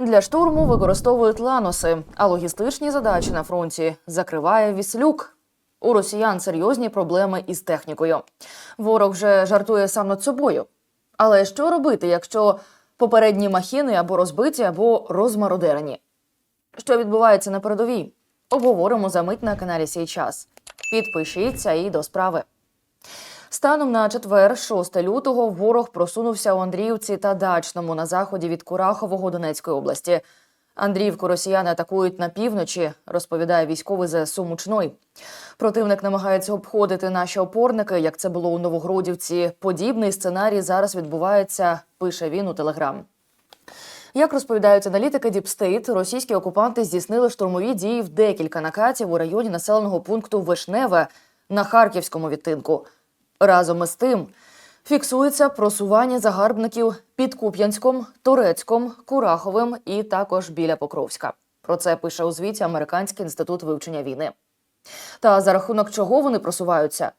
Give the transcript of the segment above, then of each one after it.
Для штурму використовують ланоси, а логістичні задачі на фронті закриває віслюк. У росіян серйозні проблеми із технікою. Ворог вже жартує сам над собою. Але що робити, якщо попередні махіни або розбиті, або розмародерені? Що відбувається на передовій? Обговоримо за мить на каналі Сій час. Підпишіться і до справи. Станом на четвер, 6 лютого, ворог просунувся у Андріївці та Дачному на заході від Курахового Донецької області. Андріївку росіяни атакують на півночі, розповідає військовий ЗСУ Мучной. Противник намагається обходити наші опорники, як це було у Новогродівці. Подібний сценарій зараз відбувається, пише він у Телеграм. Як розповідають аналітики Діпстейт, російські окупанти здійснили штурмові дії в декілька накатів у районі населеного пункту Вишневе на харківському відтинку. Разом із тим фіксується просування загарбників під Куп'янськом, Турецьком, Кураховим і також біля Покровська. Про це пише у звіті Американський інститут вивчення війни. Та за рахунок чого вони просуваються?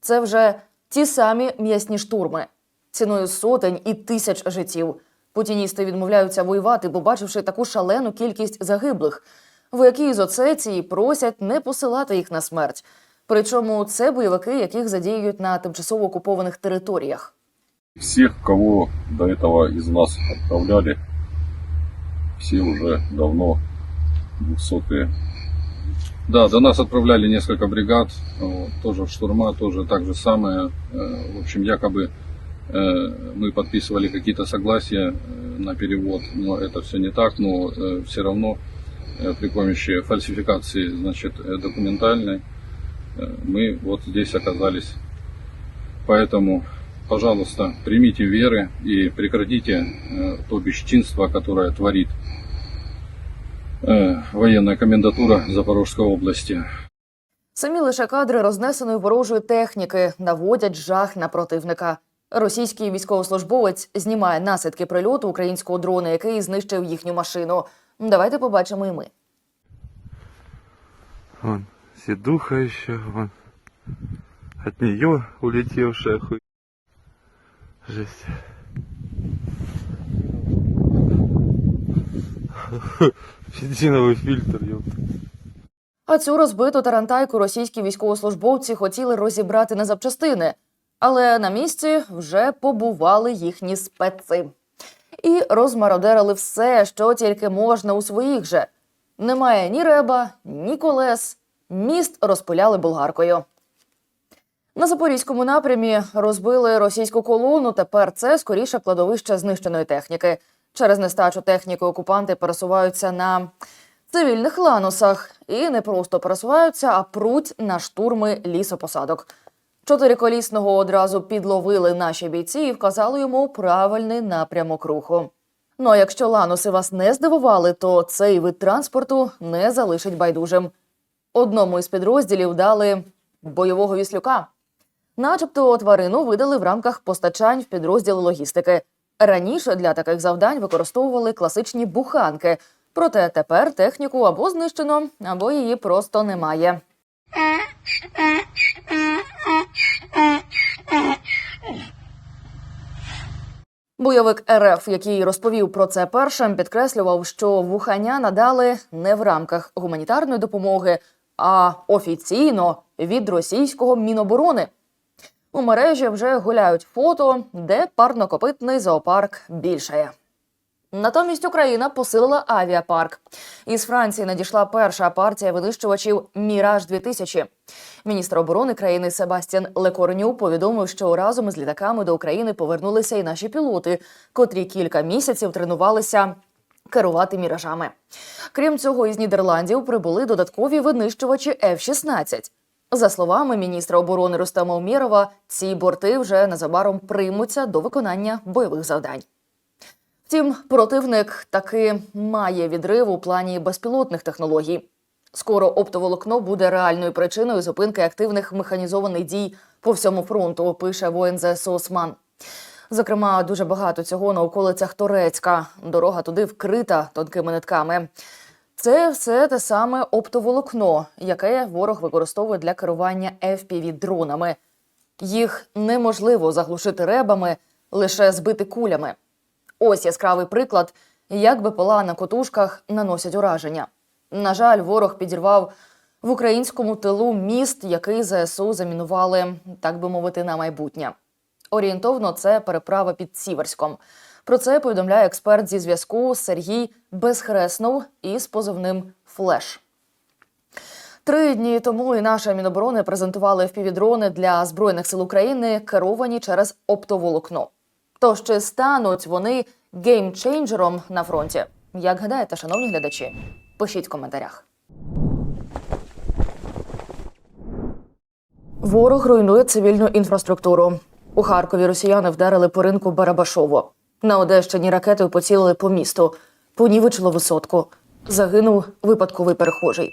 Це вже ті самі м'ясні штурми ціною сотень і тисяч життів. Путіністи відмовляються воювати, бо бачивши таку шалену кількість загиблих. Вояки із Оцеції просять не посилати їх на смерть. Причому це бойовики, яких задіюють на тимчасово окупованих територіях. Всех, кого до этого из нас отправляли, все уже давно двухсотые. Да, до нас отправляли несколько бригад, вот, тоже штурма, тоже так же самое. Э, В общем, якобы э, мы подписывали какие-то согласия э, на перевод, но это все не так, но все равно э, при помощи фальсификации, значит, э, документальной, э, мы вот здесь оказались. Поэтому пожалуйста, примите веры и прекратите э, то бесчинство, которое творит э, военная комендатура Запорожской области. Самі лише кадри рознесеної ворожої техніки наводять жах на противника. Російський військовослужбовець знімає наслідки прильоту українського дрона, який знищив їхню машину. Давайте побачимо і ми. Вон, седуха еще, вон. От нее улетевшая хуй. Жесть. Бензиновый фильтр, ёпта. А цю розбиту тарантайку російські військовослужбовці хотіли розібрати на запчастини, але на місці вже побували їхні специ. І розмародерили все, що тільки можна у своїх же. Немає ні реба, ні колес. Міст розпиляли болгаркою. На запорізькому напрямі розбили російську колону. Тепер це скоріше кладовище знищеної техніки. Через нестачу техніки окупанти пересуваються на цивільних ланусах і не просто пересуваються, а пруть на штурми лісопосадок. Чотириколісного одразу підловили наші бійці і вказали йому правильний напрямок руху. Ну а якщо лануси вас не здивували, то цей вид транспорту не залишить байдужим. Одному із підрозділів дали бойового віслюка. Начебто тварину видали в рамках постачань в підрозділ логістики. Раніше для таких завдань використовували класичні буханки, проте тепер техніку або знищено, або її просто немає. Бойовик РФ, який розповів про це першим, підкреслював, що вухання надали не в рамках гуманітарної допомоги, а офіційно від російського міноборони. У мережі вже гуляють фото, де парнокопитний зоопарк більшає. Натомість Україна посилила авіапарк. Із Франції надійшла перша партія винищувачів Міраж 2000 Міністр оборони країни Себастьян Лекорню повідомив, що разом із літаками до України повернулися і наші пілоти, котрі кілька місяців тренувалися керувати міражами. Крім цього, із Нідерландів прибули додаткові винищувачі F-16. За словами міністра оборони Рустема Умєрова, ці борти вже незабаром приймуться до виконання бойових завдань. Втім, противник таки має відрив у плані безпілотних технологій. Скоро оптоволокно буде реальною причиною зупинки активних механізованих дій по всьому фронту, пише воїн ЗСУ Осман. Зокрема, дуже багато цього на околицях Торецька. Дорога туди вкрита тонкими нитками. Це все те саме оптоволокно, яке ворог використовує для керування fpv дронами. Їх неможливо заглушити ребами, лише збити кулями. Ось яскравий приклад як БПЛА на котушках наносять ураження. На жаль, ворог підірвав в українському тилу міст, який ЗСУ замінували, так би мовити, на майбутнє. Орієнтовно це переправа під Сіверськом. Про це повідомляє експерт зі зв'язку Сергій Безхреснов із позивним Флеш. Три дні тому і наша Міноборони презентували впівдрони для збройних сил України, керовані через оптоволокно. Тож чи стануть вони геймчейнджером на фронті? Як гадаєте, шановні глядачі? Пишіть в коментарях. Ворог руйнує цивільну інфраструктуру. У Харкові росіяни вдарили по ринку Барабашово. На Одещині ракетою поцілили по місту, понівечило висотку. Загинув випадковий перехожий.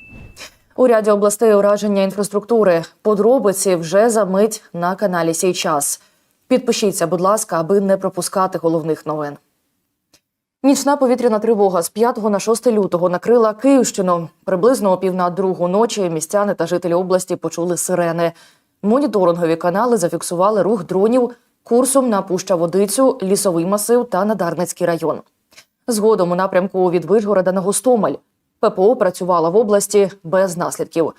У ряді областей ураження інфраструктури. Подробиці вже за мить на каналі Сій час. Підпишіться, будь ласка, аби не пропускати головних новин. Нічна повітряна тривога з 5 на 6 лютого накрила Київщину. Приблизно о пів на другу ночі містяни та жителі області почули сирени. Моніторингові канали зафіксували рух дронів курсом на Пуща Водицю, лісовий масив та на Дарницький район. Згодом у напрямку від Вишгорода на Гостомель. ППО працювала в області без наслідків.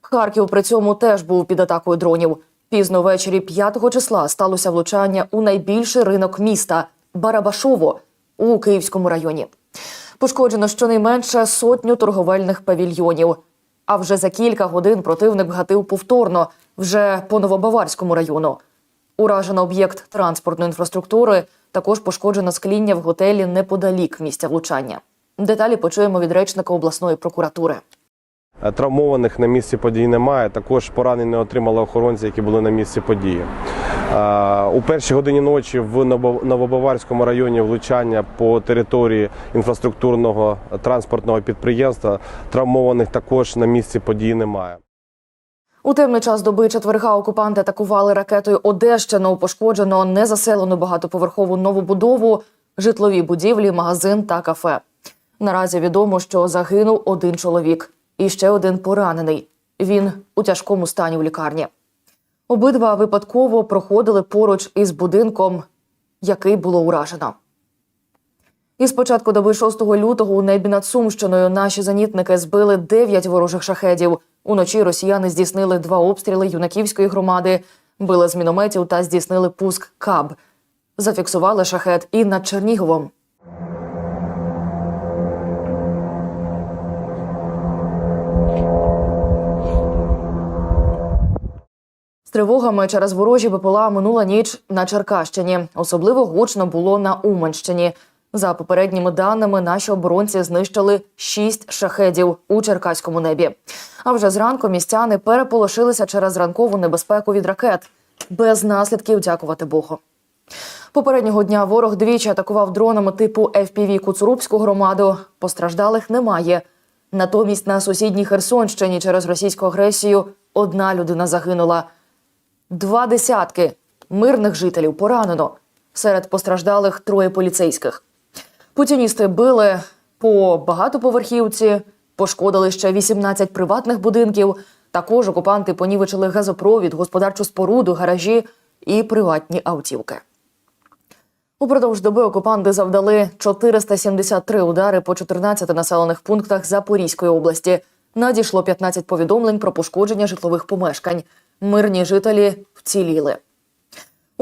Харків при цьому теж був під атакою дронів. Пізно ввечері 5 числа сталося влучання у найбільший ринок міста Барабашово у Київському районі. Пошкоджено щонайменше сотню торговельних павільйонів. А вже за кілька годин противник гатив повторно вже по Новобаварському району. Уражено об'єкт транспортної інфраструктури, також пошкоджено скління в готелі неподалік місця влучання. Деталі почуємо від речника обласної прокуратури. Е, Травмованих на місці події немає. Також поранення отримали охоронці, які були на місці події. Е, У першій годині ночі в Ново- Новобаварському районі влучання по території інфраструктурного транспортного підприємства. Травмованих також на місці події немає. У темний час доби четверга окупанти атакували ракетою Одещину. Пошкоджено незаселену багатоповерхову новобудову, житлові будівлі, магазин та кафе. Наразі відомо, що загинув один чоловік і ще один поранений. Він у тяжкому стані в лікарні. Обидва випадково проходили поруч із будинком, який було уражено. Із початку доби 6 лютого у небі над Сумщиною наші зенітники збили 9 ворожих шахедів. Уночі росіяни здійснили два обстріли юнаківської громади, били з мінометів та здійснили пуск КАБ. Зафіксували шахет і над Черніговом. З тривогами через ворожі БПЛА минула ніч на Черкащині. Особливо гучно було на Уманщині. За попередніми даними, наші оборонці знищили шість шахедів у черкаському небі. А вже зранку містяни переполошилися через ранкову небезпеку від ракет. Без наслідків, дякувати Богу. Попереднього дня ворог двічі атакував дронами типу FPV Куцурубську громаду. Постраждалих немає. Натомість на сусідній Херсонщині через російську агресію одна людина загинула. Два десятки мирних жителів поранено. Серед постраждалих троє поліцейських. Путіністи били по багатоповерхівці, пошкодили ще 18 приватних будинків. Також окупанти понівечили газопровід, господарчу споруду, гаражі і приватні автівки. Упродовж доби окупанти завдали 473 удари по 14 населених пунктах Запорізької області. Надійшло 15 повідомлень про пошкодження житлових помешкань. Мирні жителі вціліли.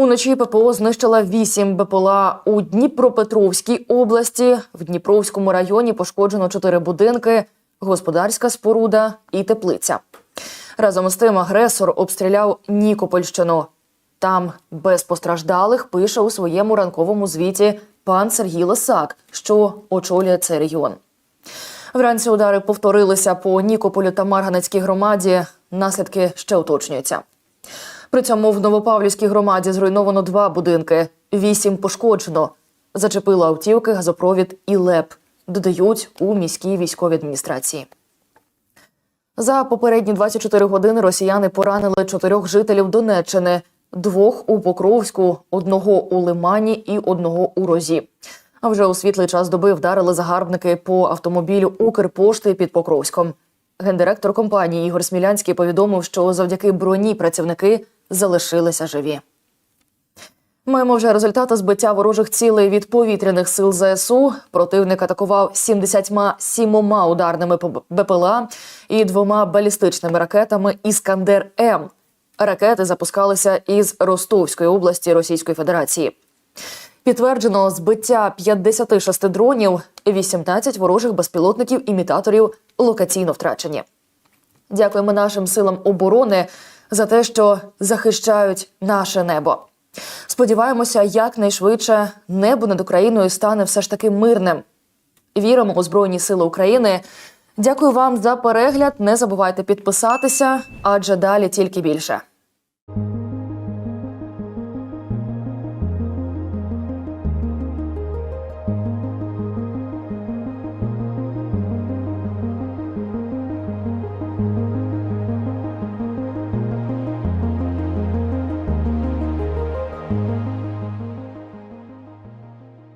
Уночі ППО знищила 8 БПЛА у Дніпропетровській області. В Дніпровському районі пошкоджено 4 будинки, господарська споруда і теплиця. Разом з тим агресор обстріляв Нікопольщину. Там без постраждалих пише у своєму ранковому звіті пан Сергій Лисак, що очолює цей регіон. Вранці удари повторилися по Нікополю та Марганецькій громаді. Наслідки ще уточнюються. При цьому в Новопавлівській громаді зруйновано два будинки, вісім пошкоджено. Зачепило автівки, газопровід і ЛЕП, додають у міській військовій адміністрації. За попередні 24 години росіяни поранили чотирьох жителів Донеччини, двох у Покровську, одного у Лимані і одного у Розі. А вже у світлий час доби вдарили загарбники по автомобілю Укрпошти під Покровськом. Гендиректор компанії Ігор Смілянський повідомив, що завдяки броні працівники залишилися живі. Маємо вже результати збиття ворожих цілей від повітряних сил ЗСУ. Противник атакував 77 ударними БПЛА і двома балістичними ракетами Іскандер М. Ракети запускалися із Ростовської області Російської Федерації. Підтверджено збиття 56 дронів, 18 ворожих безпілотників-імітаторів локаційно втрачені. Дякуємо нашим силам оборони за те, що захищають наше небо. Сподіваємося, якнайшвидше небо над Україною стане все ж таки мирним. Віримо у Збройні Сили України. Дякую вам за перегляд. Не забувайте підписатися, адже далі тільки більше.